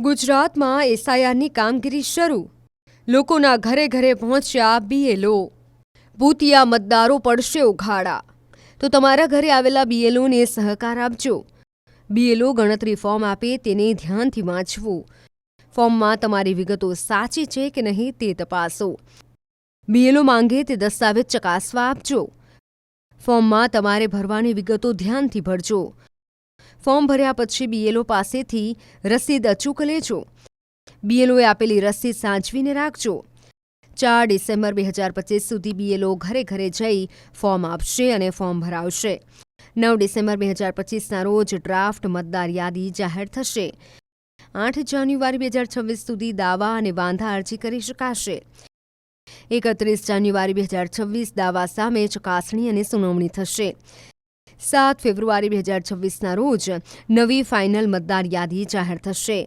ગુજરાતમાં એસઆઈઆરની કામગીરી શરૂ. લોકોના ઘરે ઘરે પહોંચ્યા બીએલઓ. ભૂતિયા મતદારો પડશે ઉઘાડા. તો તમારા ઘરે આવેલા બીએલઓને સહકાર આપજો. બીએલઓ ગણતરી ફોર્મ આપે તેને ધ્યાનથી વાંચવું. ફોર્મમાં તમારી વિગતો સાચી છે કે નહીં તે તપાસો. બીએલઓ માંગે તે દસ્તાવેજ ચકાસવા આપજો. ફોર્મમાં તમારે ભરવાની વિગતો ધ્યાનથી ભરજો. ફોર્મ ભર્યા પછી બીએલઓ પાસેથી રસીદ અચૂક લેજો. બીએલઓએ આપેલી રસીદ સાચવીને રાખજો. ચાર ડિસેમ્બર બે હજાર પચીસ સુધી બીએલઓ ઘરે ઘરે જઈ ફોર્મ આપશે અને ફોર્મ ભરાવશે. નવ ડિસેમ્બર બે હજાર પચીસના રોજ ડ્રાફ્ટ મતદાર યાદી જાહેર થશે. આઠ જાન્યુઆરી બે હજાર છવ્વીસ સુધી દાવા અને વાંધા અરજી કરી શકાશે. એકત્રીસ જાન્યુઆરી બે હજાર છવ્વીસ દાવા સામે ચકાસણી અને સુનાવણી થશે. સાત ફેબ્રુઆરી બે હજાર છવ્વીસના રોજ નવી ફાઇનલ મતદાર યાદી જાહેર થશે.